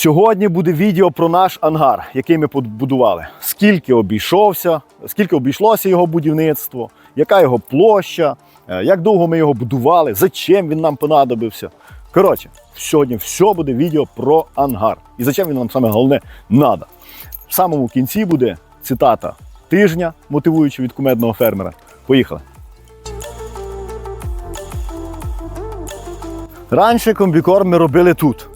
Сьогодні буде відео про наш ангар, який ми побудували. Скільки обійшовся, скільки обійшлося його будівництво, яка його площа, е, як довго ми його будували, зачем він нам понадобився. Коротше, сьогодні все буде відео про ангар. І зачем він нам саме головне надо. В самому кінці буде цитата тижня, мотивуючи від кумедного фермера. Поїхали. Раніше комбікорм ми робили тут.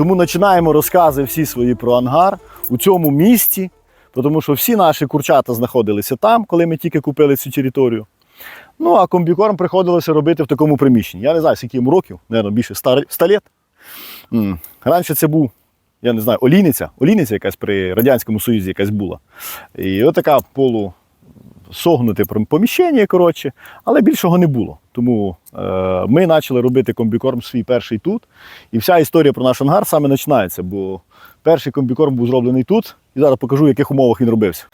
Тому починаємо розкази всі свої про ангар у цьому місці, тому що всі наші курчата знаходилися там, коли ми тільки купили цю територію. Ну, а комбікорм приходилося робити в такому приміщенні. Я не знаю, скільки йому років, мабуть, більше 100 літ. Раніше це був, я не знаю, олійниця, олійниця якась при Радянському Союзі якась була. І отака полу согнуте поміщення, коротше, але більшого не було. Тому е, ми почали робити комбікорм свій перший тут. І вся історія про наш ангар саме починається, бо перший комбікорм був зроблений тут, і зараз покажу, в яких умовах він робився.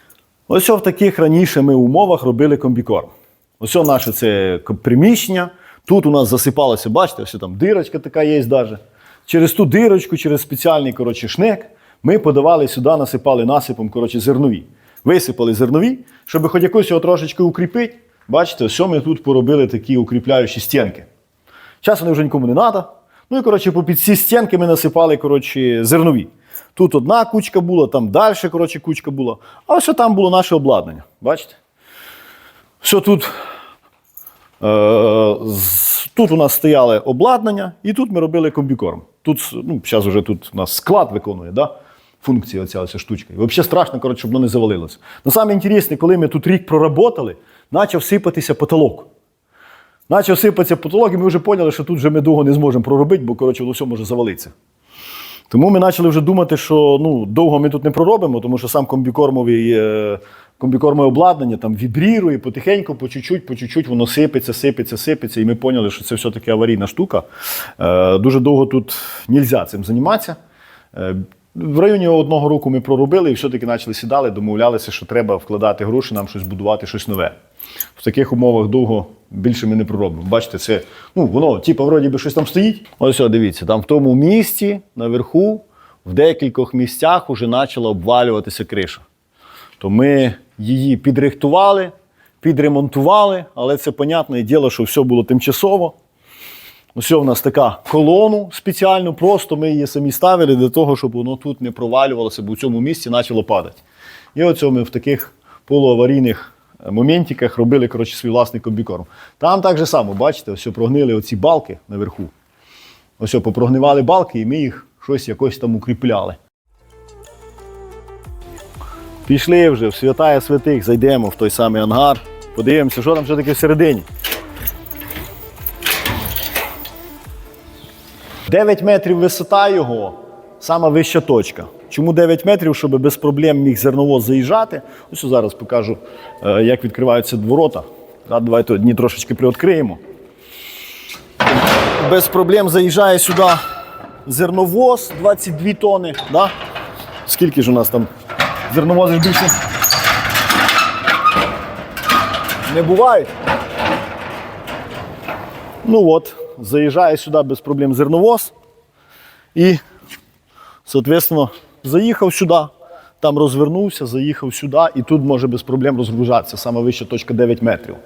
Ось в таких раніше ми умовах робили комбікорм. Ось наше це приміщення. Тут у нас засипалося, бачите, ось там дирочка така є навіть. Через ту дирочку, через спеціальний коротше, шнек, ми подавали сюди, насипали насипом коротше, зернові. Висипали зернові, щоб хоч якось його трошечки укріпити. Бачите, ось ми тут поробили такі укріпляючі стінки. Зараз вони вже нікому не треба. Ну і коротше, по під ці стінки ми насипали коротше, зернові. Тут одна кучка була, там далі коротше, кучка була. А ось там було наше обладнання. Бачите? Все тут. Е, тут у нас стояли обладнання, і тут ми робили комбікорм. Тут, ну, зараз вже тут у нас склад виконує, да? Функція оця, оця штучка. І взагалі страшно, коротше, щоб воно не завалилося. Но саме інтересне, коли ми тут рік проработали, почав сипатися потолок. Почав сипатися потолок, і ми вже поняли, що тут вже ми довго не зможемо проробити, бо коротше, воно все може завалитися. Тому ми почали вже думати, що ну, довго ми тут не проробимо, тому що сам комбікормовий, е, комбікормове обладнання там вібрірує потихеньку, по чуть-чуть, по чуть-чуть воно сипеться, сипеться, сипеться. І ми поняли, що це все-таки аварійна штука. Е, дуже довго тут не можна цим займатися. В районі одного року ми проробили і все-таки почали сідали, домовлялися, що треба вкладати гроші, нам щось будувати, щось нове. В таких умовах довго більше ми не проробимо. Бачите, це ну, воно, типу, вроді би щось там стоїть. Ось, о, дивіться, там в тому місці, наверху, в декількох місцях вже почала обвалюватися криша. То ми її підрихтували, підремонтували, але це, понятне діло, що все було тимчасово. Ось у нас така колону спеціальну, просто ми її самі ставили для того, щоб воно тут не провалювалося, бо в цьому місці почало падати. І оце ми в таких полуаварійних е, моментиках робили коротше, свій власний комбікорм. Там так же само, бачите, ось прогнили оці балки наверху. Ось попрогнивали балки, і ми їх щось якось там укріпляли. Пішли вже в святая святих, зайдемо в той самий ангар, подивимося, що там все таке всередині. 9 метрів висота його, сама вища точка. Чому 9 метрів, щоб без проблем міг зерновоз заїжджати? Ось зараз покажу, е, як відкриваються ворота. Давайте одні трошечки приоткриємо. Без проблем заїжджає сюди зерновоз 22 тони. Да? Скільки ж у нас там зерновозів більше? Не бувають. Ну от, заїжджає сюди без проблем зерновоз. І, соответственно, заїхав сюди, там розвернувся, заїхав сюди, і тут може без проблем розгружатися. Саме вища точка 9 метрів.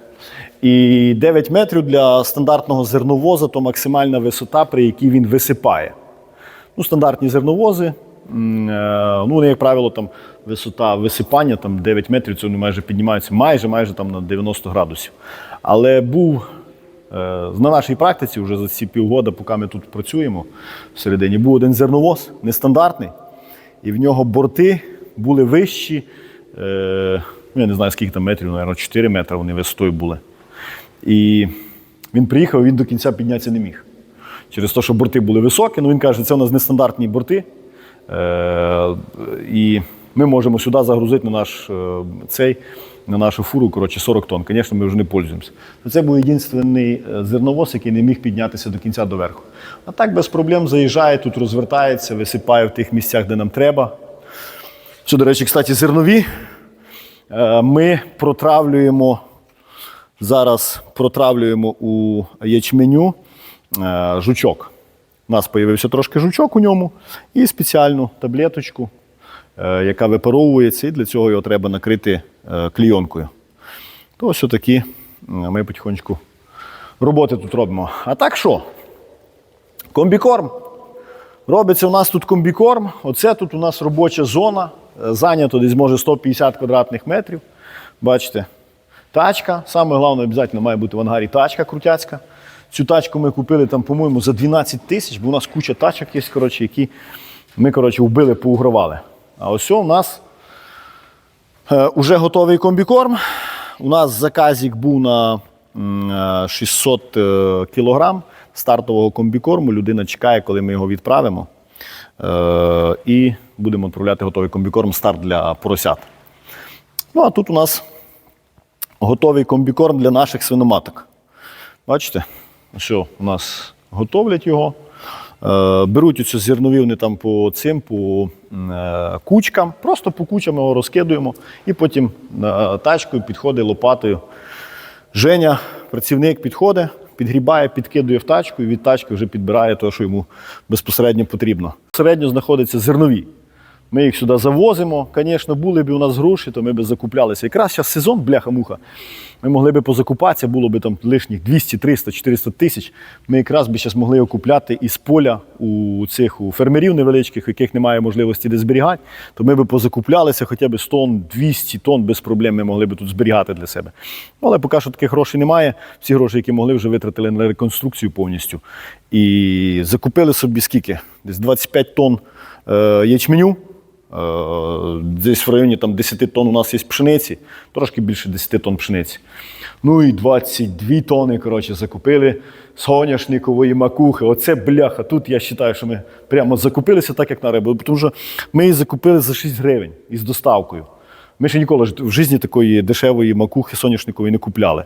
І 9 метрів для стандартного зерновоза то максимальна висота, при якій він висипає. Ну, стандартні зерновози, е, ну, як правило, там висота висипання там 9 метрів, це вони майже піднімаються майже, майже там на 90 градусів. Але був на нашій практиці, вже за ці півгода, поки ми тут працюємо всередині, був один зерновоз, нестандартний, і в нього борти були вищі, е, ну, я не знаю, скільки там метрів, мабуть, 4 метри вони висотою були. І він приїхав, він до кінця піднятися не міг. Через те, що борти були високі, ну він каже, це у нас нестандартні борти. Е, і ми можемо сюди загрузити на наш е, цей, на нашу фуру коротше, 40 тонн. Звісно, ми вже не пользуємося. Це був єдиний е, зерновоз, який не міг піднятися до кінця доверху. А так без проблем заїжджає, тут розвертається, висипає в тих місцях, де нам треба. Що, до речі, кстати, зернові. Е, Ми протравлюємо зараз протравлюємо у ячменю е, жучок. У нас з'явився трошки жучок у ньому і спеціальну таблеточку, яка випаровується, і для цього його треба накрити е, клійонкою. То ось такі е, ми потихонечку роботи тут робимо. А так що? Комбікорм. Робиться у нас тут комбікорм. Оце тут у нас робоча зона. Е, Зайнято десь може 150 квадратних метрів. Бачите, тачка. Саме головне, обов'язково має бути в ангарі тачка крутяцька. Цю тачку ми купили там, по-моєму, за 12 тисяч, бо у нас куча тачок є, коротше, які ми коротше, вбили, поугравали. А ось у нас е, уже готовий комбікорм. У нас заказик був на е, 600 е, кілограм стартового комбікорму. Людина чекає, коли ми його відправимо. Е, І будемо відправляти готовий комбікорм старт для поросят. Ну, а тут у нас готовий комбікорм для наших свиноматок. Бачите, що у нас готовлять його. Е, Беруть оцю зернові там по цим, по е, кучкам, просто по кучам його розкидуємо і потім е, тачкою підходить лопатою. Женя, працівник, підходить, підгрібає, підкидує в тачку і від тачки вже підбирає те, що йому безпосередньо потрібно. Середньо знаходяться зернові. Ми їх сюди завозимо. Звісно, були б у нас гроші, то ми б закуплялися. Якраз зараз сезон, бляха-муха. Ми могли б позакупатися, було б там лишніх 200, 300, 400 тисяч. Ми якраз би зараз могли окупляти із поля у цих у фермерів невеличких, яких немає можливості де зберігати, то ми б позакуплялися хоча б 100 200 тонн без проблем ми могли б тут зберігати для себе. Але поки що таких грошей немає. Всі гроші, які могли, вже витратили на реконструкцію повністю. І закупили собі скільки? Десь 25 тонн е, ячменю. Е, Десь в районі там, 10 тонн у нас є пшениці, трошки більше 10 тонн пшениці. Ну і 22 тонни коротше, закупили соняшникової макухи. Оце бляха. Тут я вважаю, що ми прямо закупилися так, як треба. Тому що ми її закупили за 6 гривень із доставкою. Ми ще ніколи в житті такої дешевої макухи соняшникової не купляли.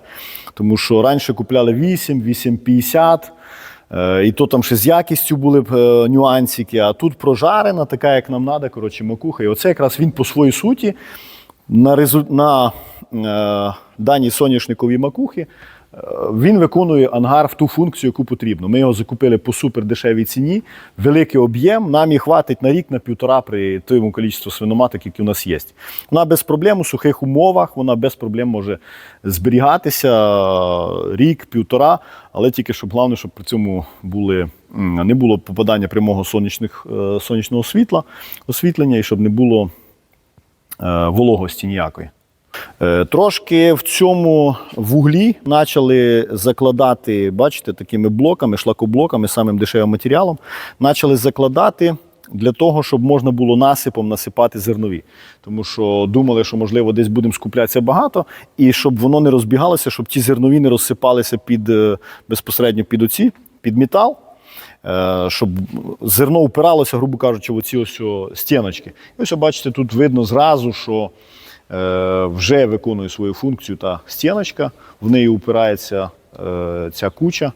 Тому що раніше купляли 8, 8,50. Е, І то там ще з якістю були б е, нюансики, а тут прожарена, така, як нам треба, коротше, макуха. І оце якраз він по своїй суті на, резу... на е, даній соняшниковій макухи він виконує ангар в ту функцію, яку потрібно. Ми його закупили по супердешевій ціні, великий об'єм. Нам і хватить на рік, на півтора при тому кількості свиноматок, які у нас є. Вона без проблем у сухих умовах, вона без проблем може зберігатися е, рік, півтора, але тільки щоб головне, щоб при цьому були. Не було попадання прямого сонячних, е, сонячного світла, освітлення, і щоб не було е, вологості ніякої. Е, Трошки в цьому вуглі почали закладати, бачите, такими блоками, шлакоблоками, самим дешевим матеріалом, почали закладати для того, щоб можна було насипом насипати зернові. Тому що думали, що можливо десь будемо скуплятися багато, і щоб воно не розбігалося, щоб ті зернові не розсипалися під е, безпосередньо під оці, під метал. Е, щоб зерно впиралося, грубо кажучи, в оці ось стіночки. І ось бачите, тут видно зразу, що вже виконує свою функцію та стіночка, в неї упирається е, ця куча.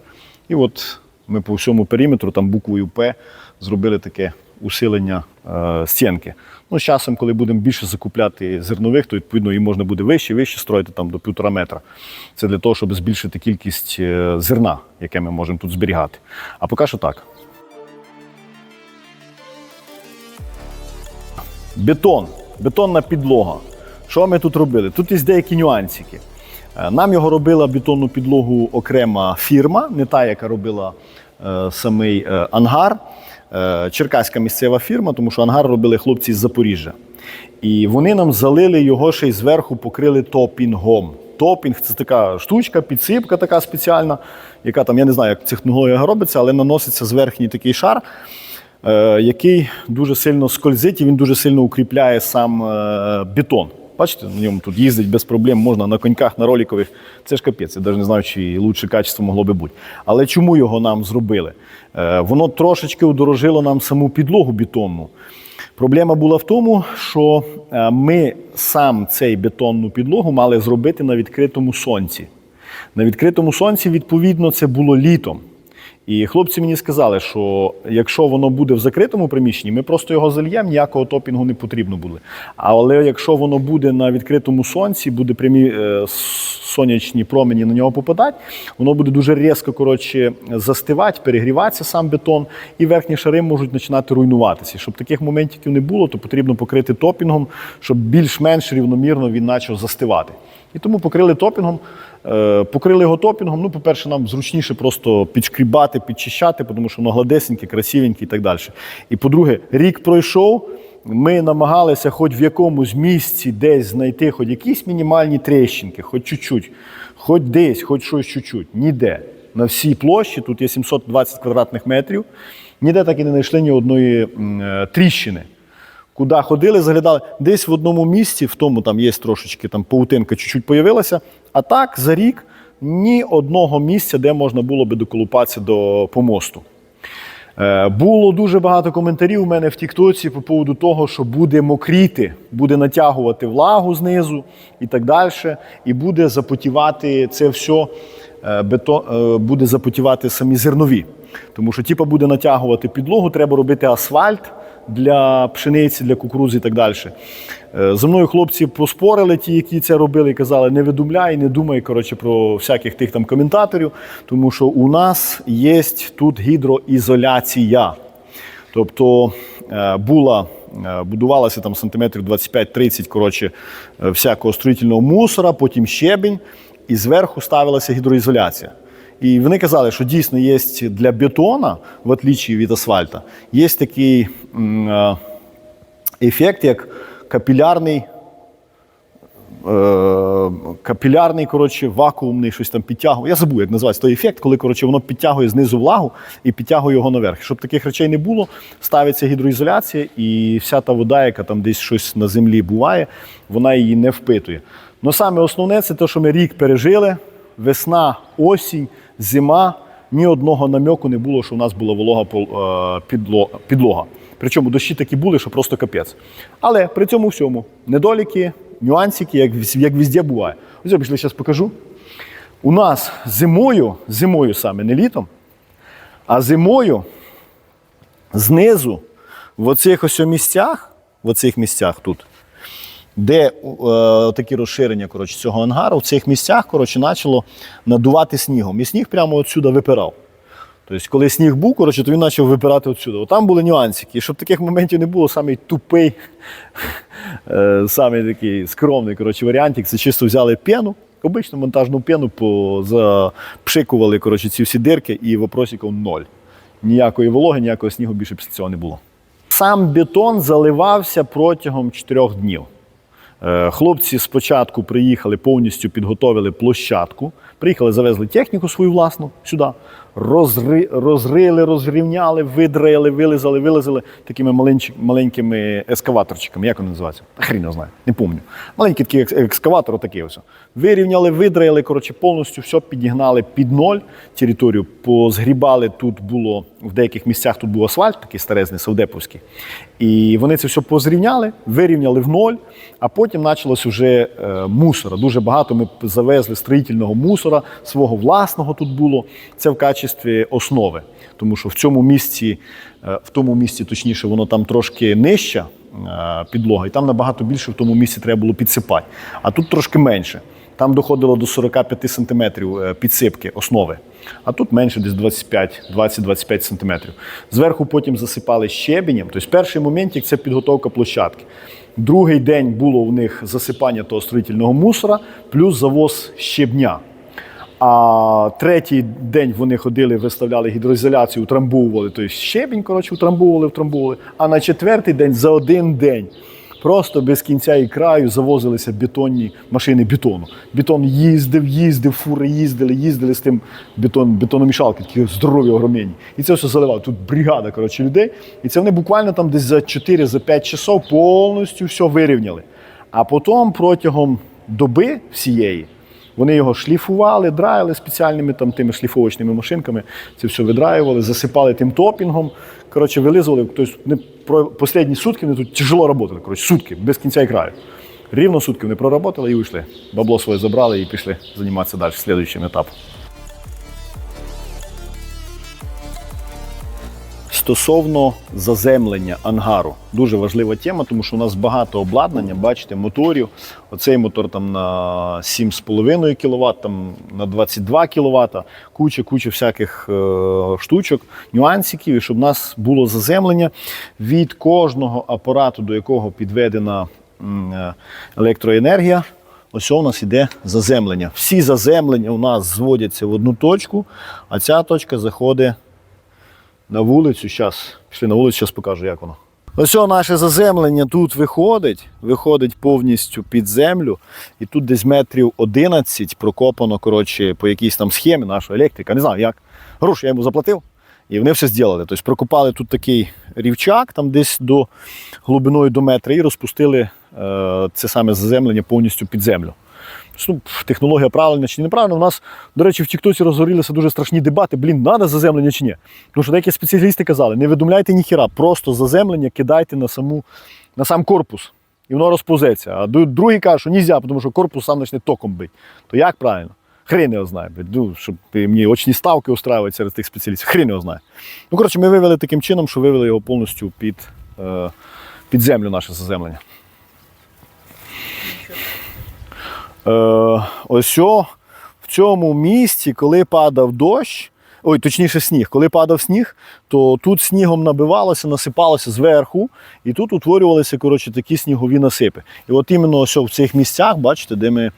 І от ми по всьому периметру, там буквою П, зробили таке усилення е, стінки. Ну, з часом, коли будемо більше закупляти зернових, то відповідно їм можна буде вище, вище строїти там до півтора метра. Це для того, щоб збільшити кількість е, зерна, яке ми можемо тут зберігати. А поки що так. Бетон, бетонна підлога. Що ми тут робили? Тут є деякі нюансики. Е, Нам його робила бетонну підлогу окрема фірма, не та, яка робила е, самий е, ангар. Черкаська місцева фірма, тому що ангар робили хлопці з Запоріжжя. І вони нам залили його ще й зверху покрили топінгом. Топінг це така штучка, підсипка така спеціальна, яка там, я не знаю, як технологія робиться, але наноситься зверхній такий шар, який дуже сильно скользить і він дуже сильно укріпляє сам бетон. Бачите, на ньому тут їздить без проблем, можна на коньках, на роликових. Це ж капець, я навіть не знаю, чи лучше качество могло би бути. Але чому його нам зробили? Е, Воно трошечки удорожило нам саму підлогу бетонну. Проблема була в тому, що е, ми сам цей бетонну підлогу мали зробити на відкритому сонці. На відкритому сонці, відповідно, це було літом. І хлопці мені сказали, що якщо воно буде в закритому приміщенні, ми просто його зальємо, ніякого топінгу не потрібно буде. Але якщо воно буде на відкритому сонці, буде прямі е, сонячні промені на нього попадати, воно буде дуже різко коротше, застивати, перегріватися сам бетон, і верхні шари можуть починати руйнуватися. Щоб таких моментів не було, то потрібно покрити топінгом, щоб більш-менш рівномірно він почав застивати. І тому покрили топінгом. Е, Покрили його топінгом. Ну, по-перше, нам зручніше просто підшкрібати, підчищати, тому що воно гладесеньке, красивеньке і так далі. І по-друге, рік пройшов. Ми намагалися хоч в якомусь місці десь знайти хоч якісь мінімальні тріщинки, хоч чуть-чуть, хоч десь, хоч щось чуть-чуть. Ніде. На всій площі, тут є 720 квадратних метрів, ніде так і не знайшли ні одної е, тріщини. Куди ходили, заглядали, десь в одному місці, в тому там є трошечки там паутинка чуть-чуть появилася. А так за рік ні одного місця, де можна було би доколупатися до помосту. Е, Було дуже багато коментарів у мене в Тіктоці по поводу того, що буде мокріти, буде натягувати влагу знизу і так далі, і буде запотівати це все, е, е, буде запотівати самі зернові. Тому що, типа, буде натягувати підлогу, треба робити асфальт для пшениці, для кукурузи і так далі. Е, мною хлопці поспорили, ті, які це робили, і казали, не видумляй, не думай коротше, про всяких тих там коментаторів, тому що у нас є тут гідроізоляція. Тобто е, була, е, будувалася там сантиметрів 25-30 коротше, всякого строїтельного мусора, потім щебінь, і зверху ставилася гідроізоляція. І вони казали, що дійсно є для бетона, в отличие від асфальта, є такий е, ефект, як капілярний е, капілярний, коротше, вакуумний, щось там підтягує. Я забув, як називається той ефект, коли коротше, воно підтягує знизу влагу і підтягує його наверх. Щоб таких речей не було, ставиться гідроізоляція, і вся та вода, яка там десь щось на землі буває, вона її не впитує. Ну саме основне це те, що ми рік пережили, весна, осінь, зима. Ні одного намеку не було, що у нас була волога е, підло- підлога. Причому дощі такі були, що просто капець. Але при цьому всьому недоліки, нюансики, як, як везде буває. Ось я зараз покажу. У нас зимою, зимою саме, не літом, а зимою знизу, в оцих ось місцях, в оцих місцях тут, де е, такі розширення коротше, цього ангару, в цих місцях коротше, почало надувати снігом. І сніг прямо отсюди випирав. Тобто, коли сніг був, коротше, то він почав випирати отсюди. Там були нюансики. І щоб таких моментів не було, самий тупий, е, самий такий скромний коротше, варіантик, це чисто взяли пену, обичну монтажну пену, запшикували коротше, ці всі дирки і вопросиків ноль. Ніякої вологи, ніякого снігу більше після цього не було. Сам бетон заливався протягом 4 днів. Е, Хлопці спочатку приїхали, повністю підготовили площадку. Приїхали, завезли техніку свою власну сюди, розри, розрили, розрівняли, видрили, вилизали, вилизали такими маленькими ескаваторчиками. Як вони називаються? Хрін його знає, не пам'ятаю. Маленький такий екскаватор, такий ось. Вирівняли, видраїли, коротше, повністю все підігнали під ноль територію, позгрібали. Тут було в деяких місцях тут був асфальт, такий старезний, савдеповський. І вони це все позрівняли, вирівняли в ноль, а потім почалось вже е, мусора. Дуже багато ми завезли строїтельного мусора, свого власного тут було. Це в качестві основи. Тому що в цьому місці, е, в тому місці, точніше, воно там трошки нижча е, підлога, і там набагато більше в тому місці треба було підсипати. А тут трошки менше. Там доходило до 45 сантиметрів е, підсипки основи, а тут менше, десь 25, 20-25 сантиметрів. Зверху потім засипали щебенем. Тобто перший моментик це підготовка площадки. Другий день було у них засипання того строїтельного мусора, плюс завоз щебня. А третій день вони ходили, виставляли гідроізоляцію, утрамбовували, тобто щебінь, коротше, утрамбовували, втрамбовували. А на четвертий день за один день просто без кінця і краю завозилися бетонні машини бетону. Бетон їздив, їздив, фури їздили, їздили з тим бетон, бетономішалки, такі здорові огромні. І це все заливали. Тут бригада коротше, людей. І це вони буквально там десь за 4-5 часов повністю все вирівняли. А потім протягом доби всієї. Вони його шліфували, драїли спеціальними там тими шліфовочними машинками. Це все видраювали, засипали тим топінгом. Коротше, вилизували. Тобто, не про останні сутки вони тут тяжело працювали. Коротше, сутки, без кінця і краю. Рівно сутки вони проработали і вийшли. Бабло своє забрали і пішли займатися далі, слідуючим етапом. Стосовно заземлення ангару, дуже важлива тема, тому що у нас багато обладнання, бачите, моторів. Оцей мотор там на 7,5 кВт, там на 22 кВт, куча, куча всяких е, штучок, нюансиків, і щоб у нас було заземлення від кожного апарату, до якого підведена е, електроенергія. Ось у нас іде заземлення. Всі заземлення у нас зводяться в одну точку, а ця точка заходить на вулицю. Зараз пішли на вулицю, зараз покажу, як воно. Ось наше заземлення тут виходить, виходить повністю під землю, і тут десь метрів 11 прокопано коротше, по якійсь там схемі нашого електрика. Не знаю як. Гроші я йому заплатив, і вони все зробили. Тобто прокопали тут такий рівчак, там десь до глибиною до метра, і розпустили е, це саме заземлення повністю під землю. Ну, технологія правильна чи неправильна. У нас, до речі, в Тіктоці розгорілися дуже страшні дебати. Блін, треба заземлення чи ні. Тому що деякі спеціалісти казали, не видумляйте ніхіра, просто заземлення кидайте на, саму, на сам корпус. І воно розповзеться. А другі кажуть, що нельзя, тому що корпус сам почне током бити. То як правильно? Хрен його знає. Ну, щоб мені очні ставки устраювати серед тих спеціалістів. Хрен його знає. Ну, коротше, ми вивели таким чином, що вивели його повністю під, е, під землю наше заземлення. Е, ось о, в цьому місці, коли падав дощ, ой, точніше сніг, коли падав сніг, то тут снігом набивалося, насипалося зверху, і тут утворювалися коротше, такі снігові насипи. І от іменно ось в цих місцях, бачите, де ми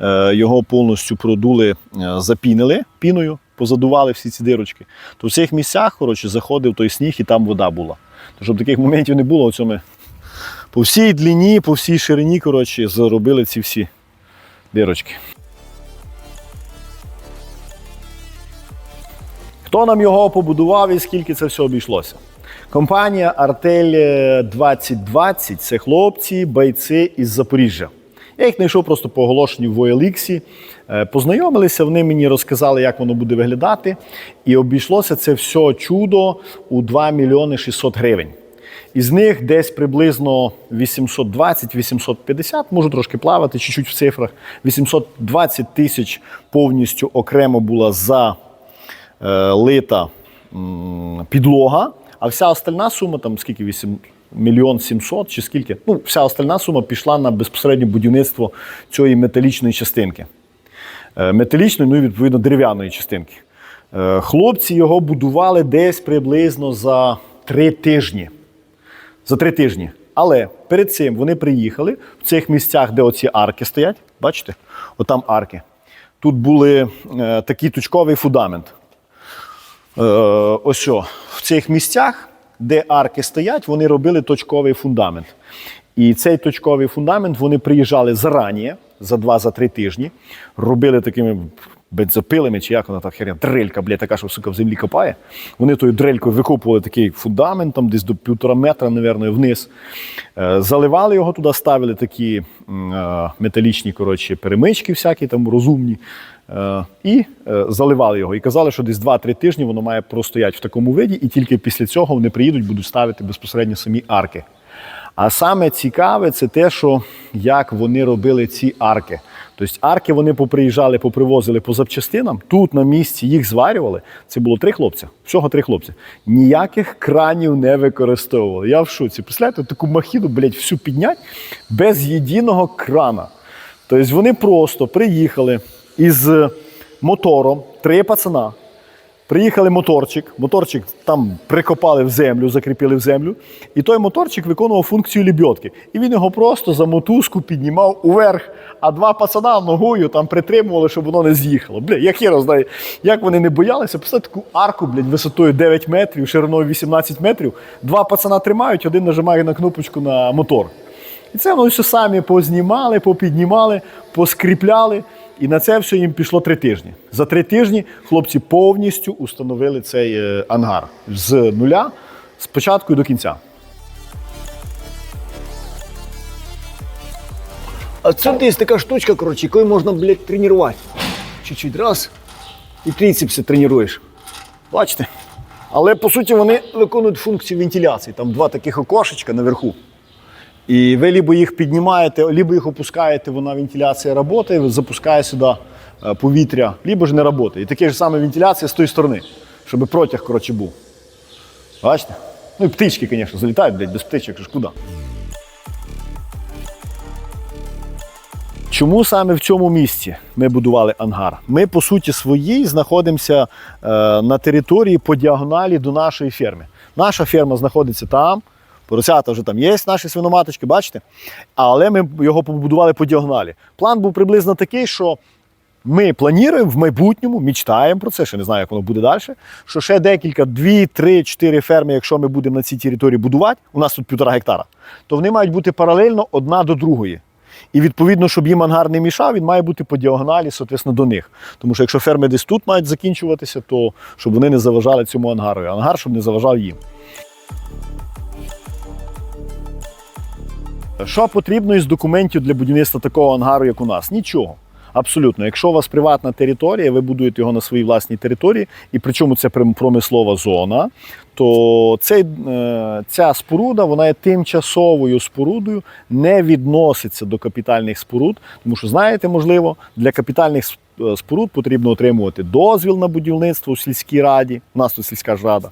е, його повністю продули, е, запінили піною, позадували всі ці дирочки, то в цих місцях коротше, заходив той сніг і там вода була. То, щоб таких моментів не було, оце по всій длині, по всій ширині коротше, заробили ці всі дирочки. Хто нам його побудував і скільки це все обійшлося? Компанія Артель 2020 це хлопці, бойці із Запоріжжя. Я їх знайшов просто по оголошенню в OLX. Е, Познайомилися, вони мені розказали, як воно буде виглядати. І обійшлося це все чудо у 2 мільйони 600 гривень. Із них десь приблизно 820-850, можу трошки плавати, чуть-чуть в цифрах. 820 тисяч повністю окремо була за е, підлога, а вся остальна сума, там скільки 8 мільйон 700 чи скільки, ну, вся остальна сума пішла на безпосереднє будівництво цієї металічної частинки. Е, металічної, ну і відповідно дерев'яної частинки. Е, Хлопці його будували десь приблизно за три тижні. За три тижні. Але перед цим вони приїхали в цих місцях, де оці арки стоять. Бачите? Отам арки. Тут були е, такий точковий фундамент. Е, ось що, в цих місцях, де арки стоять, вони робили точковий фундамент. І цей точковий фундамент вони приїжджали зарані, за два-за три тижні, робили такими бензопилами, чи як вона та херня, дрелька, блядь, така, що сука в землі копає. Вони тою дрелькою викопували такий фундамент, там десь до півтора метра, мабуть, вниз. Е, Заливали його туди, ставили такі е, металічні коротше, перемички, всякі там розумні. Е, І заливали його. І казали, що десь 2-3 тижні воно має простояти в такому виді, і тільки після цього вони приїдуть, будуть ставити безпосередньо самі арки. А саме цікаве це те, що як вони робили ці арки. Тобто арки вони поприїжджали, попривозили по запчастинам. Тут на місці їх зварювали. Це було три хлопця. Всього три хлопці. Ніяких кранів не використовували. Я в шоці. Представляєте, таку махіду, блядь, всю піднять без єдиного крана. Тобто вони просто приїхали із мотором, три пацана. Приїхали моторчик, моторчик там прикопали в землю, закріпили в землю, і той моторчик виконував функцію лібьотки. І він його просто за мотузку піднімав уверх, а два пацана ногою там притримували, щоб воно не з'їхало. Бля, я знаю, як вони не боялися, поставити таку арку, блядь, висотою 9 метрів, шириною 18 метрів. Два пацана тримають, один нажимає на кнопочку на мотор. І це вони все самі познімали, попіднімали, поскріпляли. І на це все їм пішло три тижні. За три тижні хлопці повністю установили цей е, ангар з нуля, з початку і до кінця. А це десь така штучка, коротше, якою можна, блядь, тренувати. Чуть-чуть раз і трицепси тренуєш. Бачите? Але по суті вони виконують функцію вентиляції. Там два таких окошечка наверху. І ви либо їх піднімаєте, либо їх опускаєте, вона вентиляція працює, запускає сюди е, повітря, либо ж не працює. І така ж сама вентиляція з тої сторони, щоб протяг коротше, був. Бачите? Ну і птички, звісно, залітають, блядь, без птичок, ж куди? Чому саме в цьому місці ми будували ангар? Ми, по суті, своїй знаходимося е, на території по діагоналі до нашої ферми. Наша ферма знаходиться там, поросята вже там є, наші свиноматочки, бачите? Але ми його побудували по діагоналі. План був приблизно такий, що ми плануємо в майбутньому, мечтаємо про це, ще не знаю, як воно буде далі. Що ще декілька, дві, три, чотири ферми, якщо ми будемо на цій території будувати, у нас тут півтора гектара, то вони мають бути паралельно одна до другої. І відповідно, щоб їм ангар не мішав, він має бути по діагоналі, соответственно, до них. Тому що якщо ферми десь тут мають закінчуватися, то щоб вони не заважали цьому ангару, а ангар, щоб не заважав їм. Що потрібно із документів для будівництва такого ангару, як у нас? Нічого. Абсолютно. Якщо у вас приватна територія, ви будуєте його на своїй власній території, і причому це прям промислова зона, то цей, е, ця споруда вона є тимчасовою спорудою, не відноситься до капітальних споруд. Тому що, знаєте, можливо, для капітальних е, споруд потрібно отримувати дозвіл на будівництво у сільській раді. У нас тут сільська ж рада.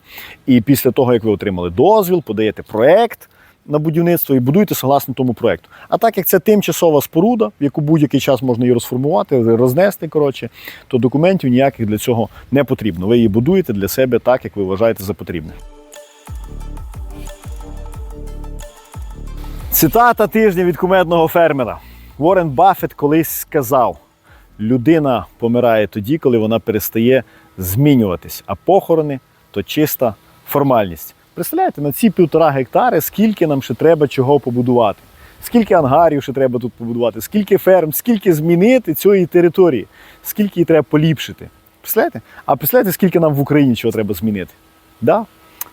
І після того, як ви отримали дозвіл, подаєте проект на будівництво і будуєте согласно тому проекту. А так як це тимчасова споруда, в яку будь-який час можна її розформувати, рознести, коротше, то документів ніяких для цього не потрібно. Ви її будуєте для себе так, як ви вважаєте за потрібне. Цитата тижня від кумедного фермера. Уоррен Баффет колись сказав: людина помирає тоді, коли вона перестає змінюватись, а похорони то чиста формальність. Представляєте, на ці півтора гектари, скільки нам ще треба чого побудувати, скільки ангарів ще треба тут побудувати, скільки ферм, скільки змінити цієї території, скільки її треба поліпшити. Представляєте? А представляєте, скільки нам в Україні чого треба змінити? Да?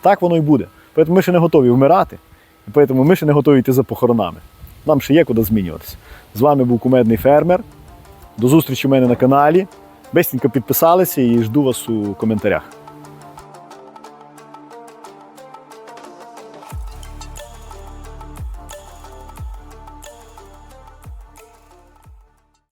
Так воно і буде. Тому ми ще не готові вмирати, і тому ми ще не готові йти за похоронами. Нам ще є куди змінюватися. З вами був кумедний фермер. До зустрічі в мене на каналі. Бесненько підписалися і жду вас у коментарях.